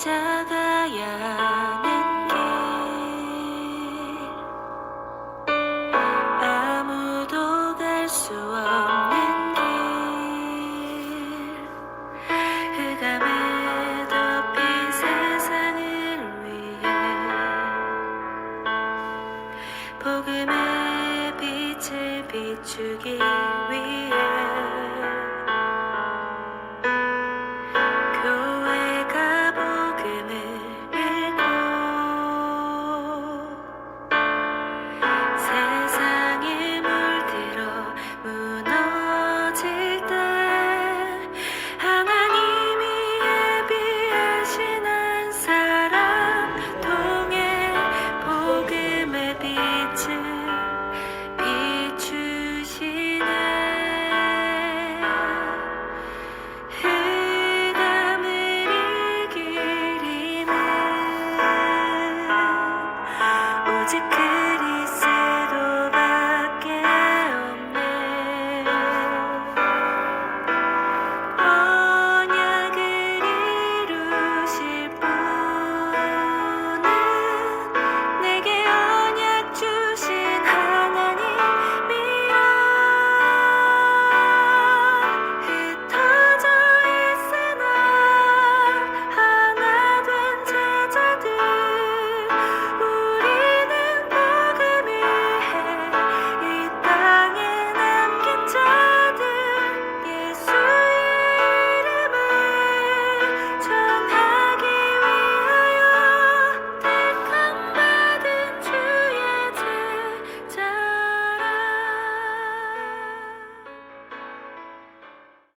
찾아가야 하는 길. 아무도 갈 수 없는 길. 흑암에 덮인 세상을 위해 복음의 빛을 비추기 위해